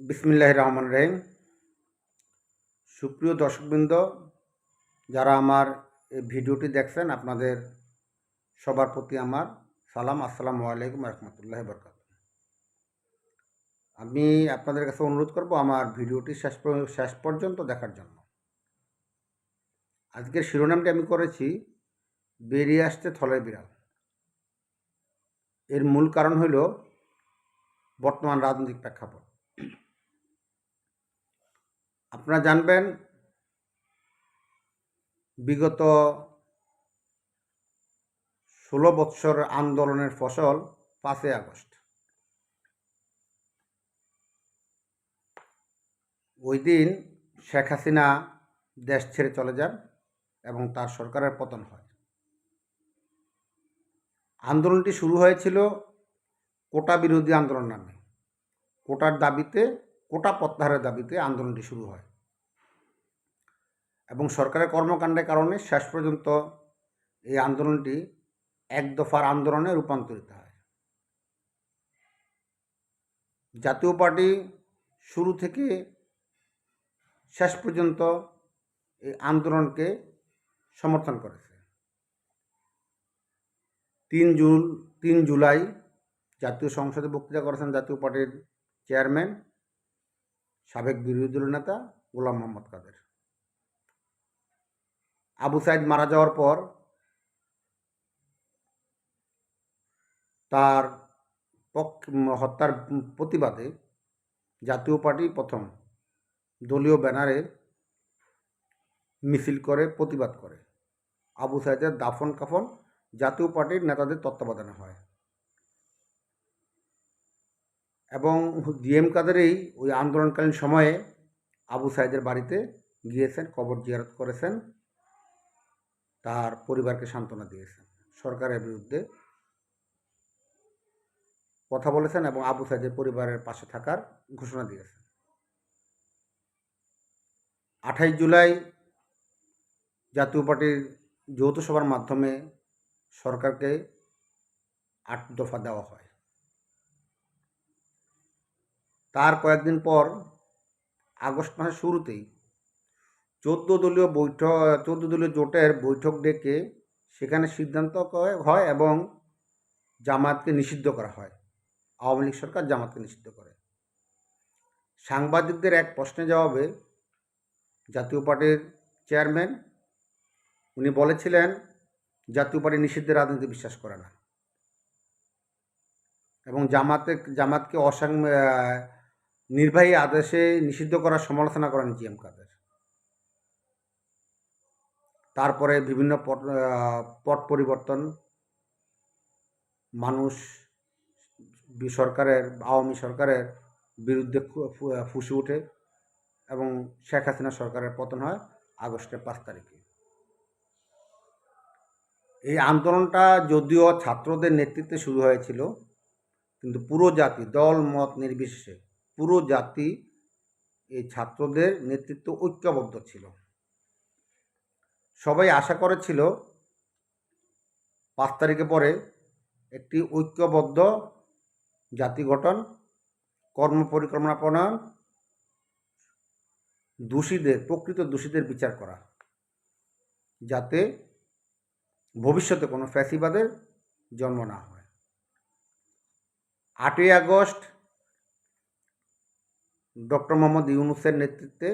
বিসমিল্লাহ রহমান রহিম। সুপ্রিয় দর্শকবৃন্দ, যারা আমার এই ভিডিওটি দেখছেন, আপনাদের সবার প্রতি আমার সালাম। আসসালামু আলাইকুম রহমতুল্লাহ বরকাত আমি আপনাদের কাছে অনুরোধ করব আমার ভিডিওটি শেষ শেষ পর্যন্ত দেখার জন্য। আজকের শিরোনামটি আমি করেছি, বেরিয়ে আসতে থলের বিড়াল। এর মূল কারণ হল বর্তমান রাজনৈতিক প্রেক্ষাপট। আপনারা জানবেন, বিগত ষোলো বৎসর আন্দোলনের ফসল পাঁচই আগস্ট। ওই দিন শেখ হাসিনা দেশ ছেড়ে চলে যান এবং তার সরকারের পতন হয়। আন্দোলনটি শুরু হয়েছিল কোটা বিরোধী আন্দোলন নামে। কোটার দাবিতে কোটা প্রত্যাহারের দাবিতে আন্দোলনটি শুরু হয়। এবং সরকারের কর্মকাণ্ডের কারণে শেষ পর্যন্ত এই আন্দোলনটি এক দফার আন্দোলনে রূপান্তরিত হয়। জাতীয় পার্টি শুরু থেকে শেষ পর্যন্ত এই আন্দোলনকে সমর্থন করেছে। তিন জুন, তিন জুলাই জাতীয় সংসদে বক্তৃতা করেছেন জাতীয় পার্টির চেয়ারম্যান সাবেক বিরোধী দলীয় নেতা গোলাম মোহাম্মদ কাদের। আবু সাইদ মারা যাওয়ার পর তার হত্যার প্রতিবাদে জাতীয় পার্টি প্রথম দলীয় ব্যানারে মিছিল করে, প্রতিবাদ করে। আবু সাইদের দাফন কাফন জাতীয় পার্টির নেতাদের তত্ত্বাবধানে হয়। এবং জিএম কাদেরই ওই আন্দোলনকালীন সময়ে আবু সাইদের বাড়িতে গিয়েছেন, কবর জিয়ারত করেছেন, তার পরিবারকে সান্ত্বনা দিয়েছেন, সরকারের বিরুদ্ধে কথা বলেছেন এবং আবু সাইদের পরিবারের পাশে থাকার ঘোষণা দিয়েছেন। আঠাইশ জুলাই জাতীয় পার্টির যৌথ সভার মাধ্যমে সরকারকে আট দফা দেওয়া হয়। তার কয়েকদিন পর আগস্ট মাসের শুরুতেই চোদ্দ দলীয় বৈঠক, চোদ্দ দলীয় জোটের বৈঠক ডেকে সেখানে সিদ্ধান্ত হয় এবং জামাতকে নিষিদ্ধ করা হয়। আওয়ামী লীগ সরকার জামাতকে নিষিদ্ধ করে। সাংবাদিকদের এক প্রশ্নের জবাবে জাতীয় পার্টির চেয়ারম্যান, উনি বলেছিলেন, জাতীয় পার্টি নিষিদ্ধের রাজনীতি বিশ্বাস করে না। এবং জামাতে, জামাতকে অসাং নির্বাহী আদেশে নিষিদ্ধ করার সমালোচনা করেন জিএম কাদের। তারপরে বিভিন্ন পট পট পরিবর্তন, মানুষ সরকারের, আওয়ামী সরকারের বিরুদ্ধে ফুসে ওঠে এবং শেখ হাসিনা সরকারের পতন হয় আগস্টের পাঁচ তারিখে। এই আন্দোলনটা যদিও ছাত্রদের নেতৃত্বে শুরু হয়েছিল, কিন্তু পুরো জাতি, দল, মত নির্বিশেষে পুরো জাতি এই ছাত্রদের নেতৃত্ব ঐক্যবদ্ধ ছিল। সবাই আশা করেছিল পাঁচ তারিখে পরে একটি ঐক্যবদ্ধ জাতি গঠন, কর্ম পরিকল্পনা প্রণয়ন, দোষীদের, প্রকৃত দোষীদের বিচার করা, যাতে ভবিষ্যতে কোনো ফ্যাসিবাদের জন্ম না হয়। আটই আগস্ট ডক্টর মোহাম্মদ ইউনুসের নেতৃত্বে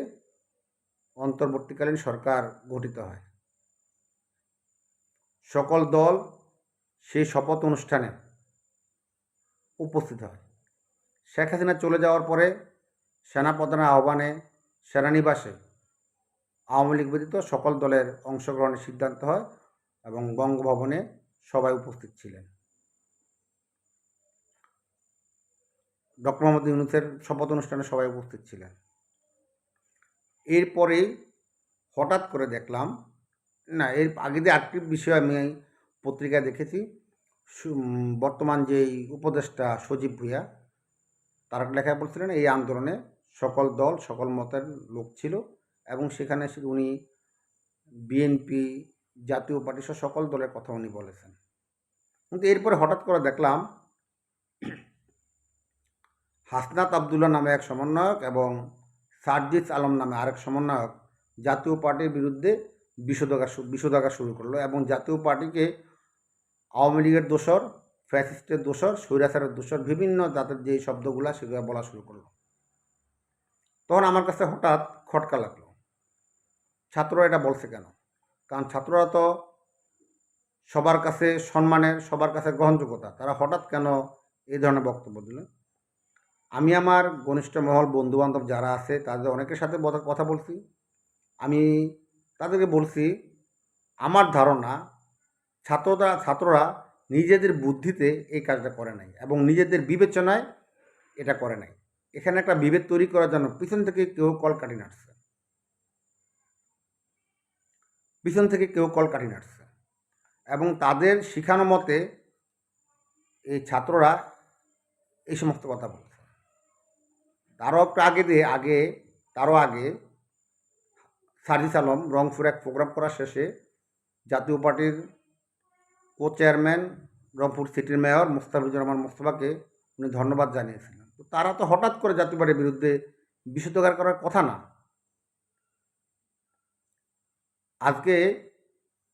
অন্তর্বর্তীকালীন সরকার গঠিত হয়। সকল দল সেই শপথ অনুষ্ঠানে উপস্থিত হয়। শেখ হাসিনা চলে যাওয়ার পরে সেনাপ্রধানের আহ্বানে সেনানিবাসে আওয়ামী লীগ ব্যতীত সকল দলের অংশগ্রহণের সিদ্ধান্ত হয় এবং বঙ্গভবনে সবাই উপস্থিত ছিলেন। ডক্টর মোহাম্মদ ইউনুসের শপথ অনুষ্ঠানে সবাই উপস্থিত ছিলেন। এরপরে হঠাৎ করে দেখলাম, না, এর আগে যে আরেকটি বিষয় আমি পত্রিকায় দেখেছি বর্তমান যেই উপদেষ্টা সজীব ভূঁইয়া, তারা লেখায় বলছিলেন, এই আন্দোলনে সকল দল, সকল মতের লোক ছিল এবং সেখানে উনি বিএনপি জাতীয় পার্টি সকল দলের কথা উনি বলেছেন। কিন্তু এরপরে হঠাৎ করে দেখলাম হাসনাত আবদুল্লাহ নামে এক সমন্বয়ক এবং সার্জিস আলম নামে আরেক সমন্বয়ক জাতীয় পার্টির বিরুদ্ধে বিষোদগা বিষোদগা শুরু করল এবং জাতীয় পার্টিকে আওয়ামী লীগের দোসর ফ্যাসিস্টের দোসর স্বৈরাচারের দোসর বিভিন্ন জাতের যে শব্দগুলো সেগুলো বলা শুরু করল। তখন আমার কাছে হঠাৎ খটকা লাগল। ছাত্ররা এটা বলছে কেন? কারণ ছাত্ররা তো সবার কাছে সম্মানের, সবার কাছে গ্রহণযোগ্যতা। তারা হঠাৎ কেন এই ধরনের বক্তব্য দিল আমি আমার ঘনিষ্ঠ মহল বন্ধুবান্ধব যারা আছে, তাদের অনেকের সাথে কথা বলছি। আমি তাদেরকে বলছি, আমার ধারণা ছাত্ররা ছাত্ররা নিজেদের বুদ্ধিতে এই কাজটা করে নাই এবং নিজেদের বিবেচনায় এটা করে নাই। এখানে একটা বিভেদ তৈরি করার জন্য পিছন থেকে কেউ কলকাঠি নাড়ছে। পিছন থেকে কেউ কলকাঠি নাড়ছে এবং তাদের শিখানো মতে এই ছাত্ররা এই সমস্ত কথা বলছে। তারও আগে দিয়ে আগে, তারও আগে সার্জিস আলম রংপুরে এক প্রোগ্রাম করার শেষে জাতীয় পার্টির কো চেয়ারম্যান রংপুর সিটির মেয়র মুস্তাফিজুর রহমান মোস্তফাকে উনি ধন্যবাদ জানিয়েছিলেন। তো তারা তো হঠাৎ করে জাতীয় পার্টির বিরুদ্ধে বিষোদ্গার করার কথা না। আজকে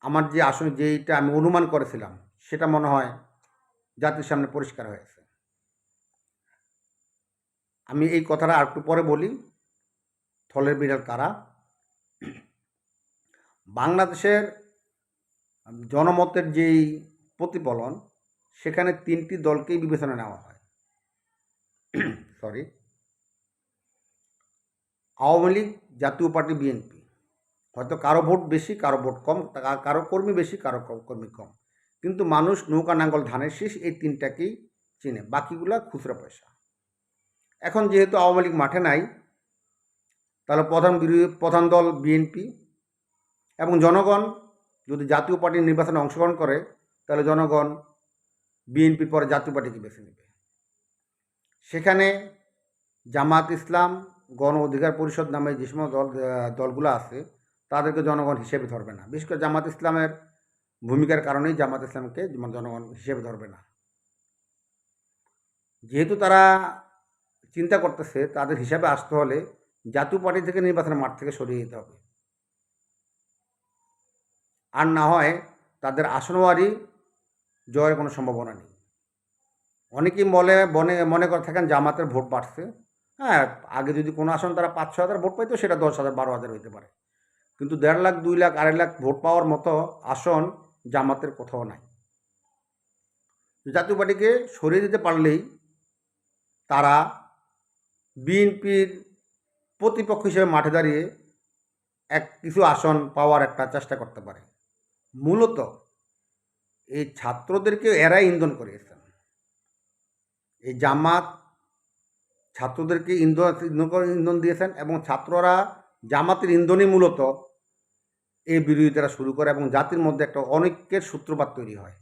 আমার যে আসলে যেইটা আমি অনুমান করেছিলাম, সেটা মনে হয় জাতির সামনে পরিষ্কার হয়েছে। আমি এই কথাটা আর একটু পরে বলি। থলের বিড়াল কারা? বাংলাদেশের জনমতের যেই প্রতিফলন, সেখানে তিনটি দলকেই বিবেচনা নেওয়া হয়। সরি আওয়ামী লীগ, জাতীয় পার্টি, বিএনপি। হয়তো কারও ভোট বেশি, কারও ভোট কম কারও কর্মী বেশি, কারও কর্মী কম। কিন্তু মানুষ নৌকা, নাঙ্গল, ধানের শীষ এই তিনটাকেই চিনে। বাকিগুলা খুচরা পয়সা। এখন যেহেতু আওয়ামী লীগ মাঠে নাই, তাহলে প্রধান বিরোধী, প্রধান দল বিএনপি এবং জনগণ যদি জাতীয় পার্টির নির্বাচনে অংশগ্রহণ করে, তাহলে জনগণ বিএনপির পরে জাতীয় পার্টিকে বেছে নেবে। সেখানে জামাত ইসলাম, গণ অধিকার পরিষদ নামে যে সমস্ত দল দলগুলো আছে, তাদেরকে জনগণ হিসেবে ধরবে না। বিশেষ করে জামাত ইসলামের ভূমিকার কারণেই জামাত ইসলামকে জনগণ হিসেবে ধরবে না। যেহেতু তারা চিন্তা করতেছে তাদের হিসাবে আসতে হলে জাতীয় পার্টি থেকে নির্বাচনের মাঠ থেকে সরিয়ে যেতে হবে। আর না হয় তাদের আসনওয়ারি জয়ের কোনো সম্ভাবনা নেই। অনেকেই বলে মনে মনে করে থাকেন জামাতের ভোট বাড়ছে। হ্যাঁ আগে যদি কোনো আসন তারা পাঁচ ছ হাজার ভোট পাইতো, সেটা দশ হাজার, বারো হাজার হইতে পারে। কিন্তু দেড় লাখ, দুই লাখ, আড়াই লাখ ভোট পাওয়ার মতো আসন জামাতের কোথাও নাই। জাতীয় পার্টিকে সরিয়ে দিতে পারলেই তারা বিএনপির প্রতিপক্ষ হিসেবে মাঠে দাঁড়িয়ে এক কিছু আসন পাওয়ার একটা চেষ্টা করতে পারে। মূলত এই ছাত্রদেরকে এরাই ইন্ধন করিয়েছেন। এই জামাত ছাত্রদেরকে ইন্ধন ইন্ধন দিয়েছেন এবং ছাত্ররা জামাতের ইন্ধনই মূলত এই বিরোধিতারা শুরু করে এবং জাতির মধ্যে একটা অনৈক্যের সূত্রপাত তৈরি হয়।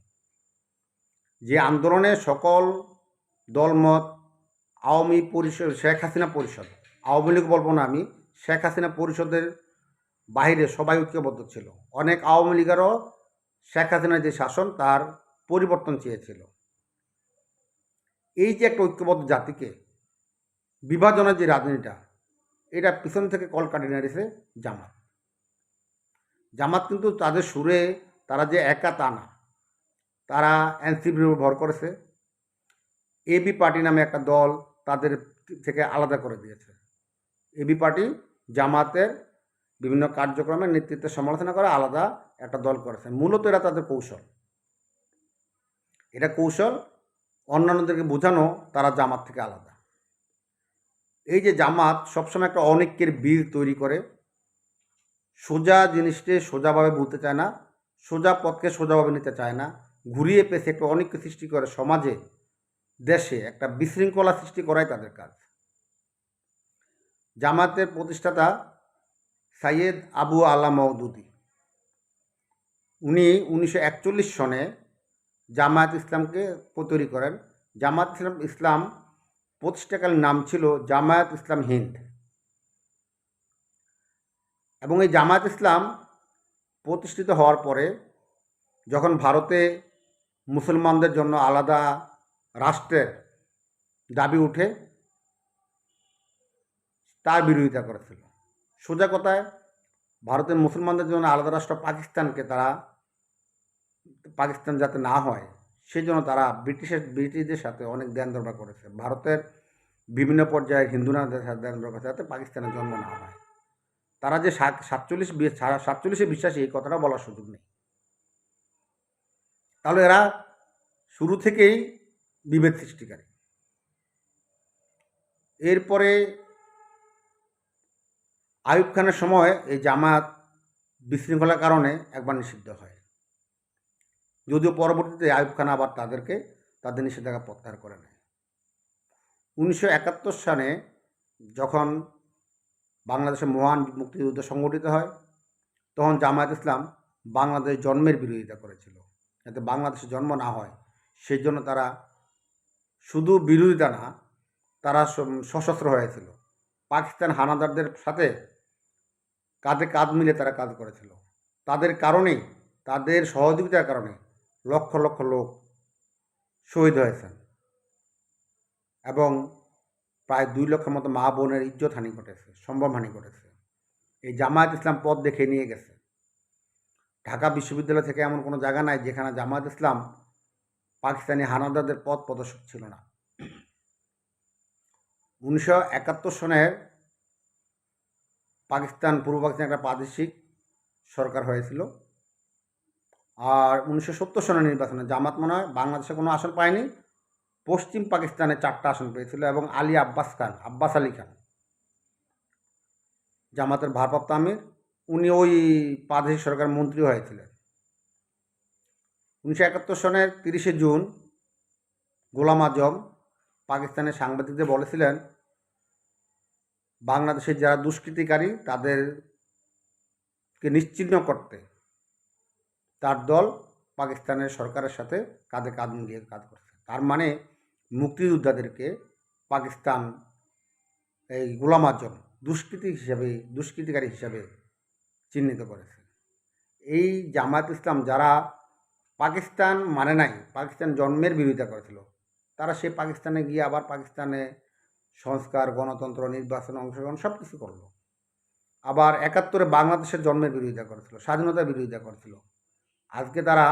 যে আন্দোলনে সকল দলমত আওয়ামী পরিষদ, শেখ হাসিনা পরিষদ। আওয়ামী লীগ বলব না আমি, শেখ হাসিনা পরিষদের বাইরে সবাই ঐক্যবদ্ধ ছিল। অনেক আওয়ামী লীগেরও শেখ হাসিনার যে শাসন, তার পরিবর্তন চেয়েছিল। এই যে একটা ঐক্যবদ্ধ জাতিকে বিভাজনের যে রাজনীতিটা, এটা পিছন থেকে কল কাটিয়ে নাড়িয়েছে জামাত। জামাত কিন্তু তাদের সুরে তারা যে একা তা না। তারা এনসিপির উপর ভর করেছে। এবি পার্টি নামে একটা দল তাদের থেকে আলাদা করে দিয়েছে। এবি পার্টি জামাতের বিভিন্ন কার্যক্রমের নেতৃত্বের সমালোচনা করে আলাদা একটা দল করেছে মূলত এরা তাদের কৌশল। এটা কৌশল অন্যান্যদেরকে বোঝানো তারা জামাত থেকে আলাদা। এই যে জামাত সবসময় একটা অনেকের বীর তৈরি করে, সোজা জিনিসটি সোজাভাবে বলতে চায় না, সোজা পথকে সোজাভাবে নিতে চায় না, ঘুরিয়ে পেছে একটা অনেককে সৃষ্টি করে সমাজে। দেশে একটা বিশৃঙ্খলা সৃষ্টি করাই তাদের কাজ। জামাতের প্রতিষ্ঠাতা সাইয়েদ আবু আলা মওদুদি, উনি উনিশশো একচল্লিশ সনে জামায়াত ইসলামকে তৈরি করেন। জামায়াত ইসলাম ইসলাম প্রতিষ্ঠাকালীন নাম ছিল জামায়াত ইসলাম হিন্দ। এবং এই জামায়াত ইসলাম প্রতিষ্ঠিত হওয়ার পরে যখন ভারতে মুসলমানদের জন্য আলাদা রাষ্ট্রের দাবি উঠে তার বিরোধিতা করেছিল। সোজা কথায় ভারতের মুসলমানদের জন্য আলাদা রাষ্ট্র পাকিস্তানকে তারা, পাকিস্তান যাতে না হয় সেই জন্য তারা ব্রিটিশের, ব্রিটিশদের সাথে অনেক দেন দরবার করেছে। ভারতের বিভিন্ন পর্যায়ে হিন্দুরা দেন দরবার যাতে পাকিস্তানের জন্ম না হয়। তারা যে সাত- সাতচল্লিশ সাতচল্লিশে বিশ্বাসী, এই কথাটা বলার সুযোগ নেই। তাহলে এরা শুরু থেকেই বিভেদ সৃষ্টিকারী। এরপরে আয়ুব খানের সময় এই জামাত বিশৃঙ্খলার কারণে একবার নিষিদ্ধ হয়। যদিও পরবর্তীতে আয়ুব খান আবার তাদেরকে তাদের নিষেধাজ্ঞা প্রত্যাহার করে নেয়। উনিশশো একাত্তর সালে যখন বাংলাদেশে মহান মুক্তিযুদ্ধ সংগঠিত হয়, তখন জামায়াত ইসলাম বাংলাদেশ জন্মের বিরোধিতা করেছিল। যাতে বাংলাদেশে জন্ম না হয় সেই জন্য তারা শুধু বিরোধিতা না, তারা সশস্ত্র হয়েছিল পাকিস্তান হানাদারদের সাথে কাঁধে কাঁধ মিলে তারা কাজ করেছিল। তাদের কারণেই, তাদের সহযোগিতার কারণে লক্ষ লক্ষ লোক শহীদ হয়েছেন। এবং প্রায় দুই লক্ষের মতো মা বোনের ইজ্জত হানি ঘটেছে সম্ভব হানি ঘটেছে। এই জামায়াত ইসলাম পথ দেখে নিয়ে গেছে। ঢাকা বিশ্ববিদ্যালয় থেকে এমন কোনো জায়গা নাই যেখানে জামায়াত ইসলাম পাকিস্তানি হানাদারদের পথ প্রদর্শক ছিল না। উনিশশো একাত্তর সনের পাকিস্তান, পূর্ব পাকিস্তান একটা প্রাদেশিক সরকার হয়েছিল। আর উনিশশো সত্তর সনের নির্বাচনে জামাত মনে হয় বাংলাদেশে কোনো আসন পায়নি। পশ্চিম পাকিস্তানে চারটা আসন পেয়েছিল এবং আলী আব্বাস খান, আব্বাস আলী খান। জামাতের ভারপ্রাপ্ত আমির। উনি ওই প্রাদেশিক সরকার মন্ত্রী হয়েছিলেন। উনিশশো একাত্তর সনের তিরিশে জুন গোলাম আজম পাকিস্তানের সাংবাদিকদের বলেছিলেন, বাংলাদেশের যারা দুষ্কৃতিকারী তাদেরকে নিশ্চিহ্ন করতে তার দল পাকিস্তানের সরকারের সাথে কাঁধে কাঁধ মিলিয়ে কাজ করছে। তার মানে মুক্তিযোদ্ধাদেরকে পাকিস্তান এই গোলাম আজম দুষ্কৃতি হিসাবে, দুষ্কৃতিকারী হিসাবে চিহ্নিত করেছে। এই জামায়াত ইসলাম যারা পাকিস্তান মানে নাই। পাকিস্তান জন্মের বিরোধিতা করেছিল। তারা সে পাকিস্তানে গিয়ে আবার পাকিস্তানে সংস্কার, গণতন্ত্র, নির্বাচন অংশগ্রহণ সব কিছু করল। আবার একাত্তরে বাংলাদেশের জন্মের বিরোধিতা করেছিল, স্বাধীনতার বিরোধিতা করেছিল। আজকে তারা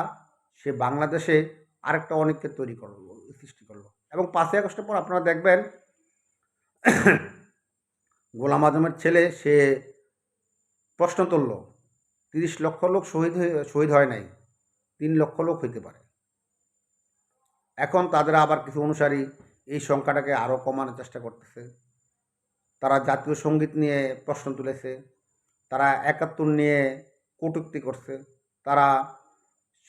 সে বাংলাদেশে আরেকটা অনেককে তৈরি করল, সৃষ্টি করল। এবং পাঁচই আগস্টের পর আপনারা দেখবেন গোলাম আজমের ছেলে সে প্রশ্ন তুলল, তিরিশ লক্ষ লোক শহীদ হয়ে, শহীদ হয় নাই। তিন লক্ষ লোক হইতে পারে। এখন তাদের আবার কিছু অনুসারী এই সংখ্যাটাকে আরও কমানোর চেষ্টা করতেছে। তারা জাতীয় সংগীত নিয়ে প্রশ্ন তুলেছে। তারা একাত্তর নিয়ে কটূক্তি করছে। তারা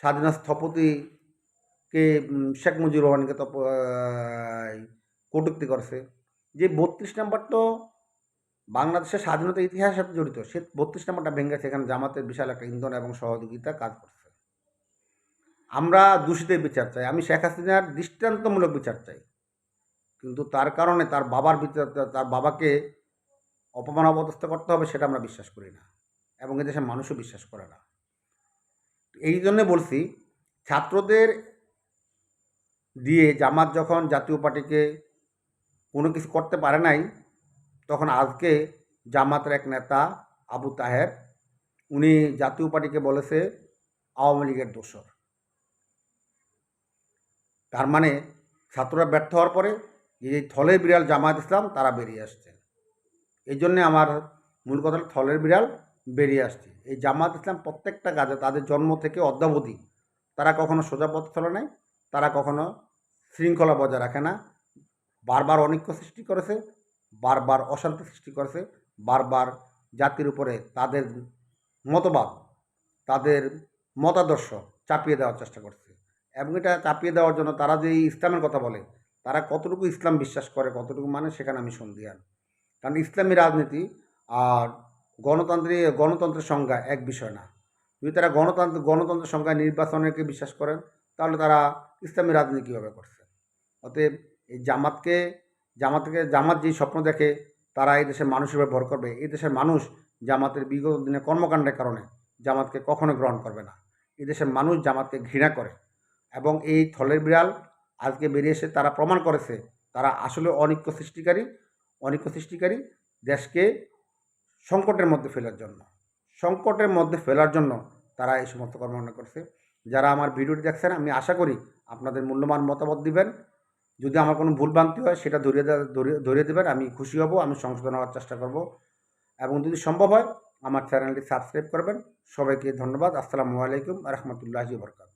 স্বাধীনতা স্থপতিকে শেখ মুজিবুর রহমানকে তো কটূক্তি করছে। যে বত্রিশ নাম্বার তো বাংলাদেশের স্বাধীনতা ইতিহাসের সাথে জড়িত। সে বত্রিশ নাম্বারটা ভেঙে সেখানে জামাতের বিশাল একটা ইন্ধন এবং সহযোগিতা কাজ করছে। আমরা দোষীদের বিচার চাই। আমি শেখ হাসিনার দৃষ্টান্তমূলক বিচার চাই। কিন্তু তার কারণে তার বাবার বিচার, তার বাবাকে অপমান অপদস্থ করতে হবে সেটা আমরা বিশ্বাস করি না এবং এদেশের মানুষও বিশ্বাস করে না। এই জন্যে বলছি, ছাত্রদের দিয়ে জামাত যখন জাতীয় পার্টিকে কোনো কিছু করতে পারে নাই, তখন আজকে জামাতের এক নেতা আবু তাহের, উনি জাতীয় পার্টিকে বলেছে আওয়ামী লীগের দোসর তার মানে ছাত্ররা ব্যর্থ হওয়ার পরে যে থলের বিড়াল জামাত ইসলাম, তারা বেরিয়ে আসছে। এই জন্যে আমার মূল কথা থলের বিড়াল বেরিয়ে আসছে। এই জামাত ইসলাম প্রত্যেকটা কাজে তাদের জন্ম থেকে অদ্যাবধি তারা কখনো সোজা পথ চলে নাই, তারা কখনো শৃঙ্খলা বজায় রাখে না। বারবার অনৈক্য সৃষ্টি করেছে, বারবার অশান্তি সৃষ্টি করেছে, বারবার জাতির উপরে তাদের মতবাদ, তাদের মতাদর্শ চাপিয়ে দেওয়ার চেষ্টা করছে। এবং এটা চাপিয়ে দেওয়ার জন্য তারা যে ইসলামের কথা বলে, তারা কতটুকু ইসলাম বিশ্বাস করে, কতটুকু মানে সেখানে আমি সন্দিহান কারণ ইসলামী রাজনীতি আর গণতান্ত্রিক গণতন্ত্রের সংজ্ঞা এক বিষয় না। যদি তারা গণতন্ত্র গণতন্ত্রের সংজ্ঞায় নির্বাচনকে বিশ্বাস করেন, তাহলে তারা ইসলামী রাজনীতি কীভাবে করছে? অতএব এই জামাতকে জামাতকে, জামাত যেই স্বপ্ন দেখে, তারা এই দেশের মানুষের উপর ভর করবে। এই দেশের মানুষ জামাতের বিগত দিনের কর্মকাণ্ডের কারণে জামাতকে কখনো গ্রহণ করবে না। এই দেশের মানুষ জামাতকে ঘৃণা করে। এবং এই থলের বিড়াল আজকে বেরিয়ে এসে তারা প্রমাণ করেছে, তারা আসলে অনিক্য সৃষ্টিকারী অনিক্য সৃষ্টিকারী দেশকে সংকটের মধ্যে ফেলার জন্য। সংকটের মধ্যে ফেলার জন্য তারা এই সমস্ত কর্মকাণ্ড করছে। যারা আমার ভিডিওটি দেখছেন, আমি আশা করি আপনাদের মূল্যবান মতামত দিবেন। যদি আমার কোনো ভুলভ্রান্তি হয়, সেটা ধরিয়ে ধরিয়ে দেবেন, আমি খুশি হব, আমি সংশোধন হওয়ার চেষ্টা করব। এবং যদি সম্ভব হয়, আমার চ্যানেলটি সাবস্ক্রাইব করবেন। সবাইকে ধন্যবাদ। আসসালামু আলাইকুম রহমতুল্লাহি বরকাত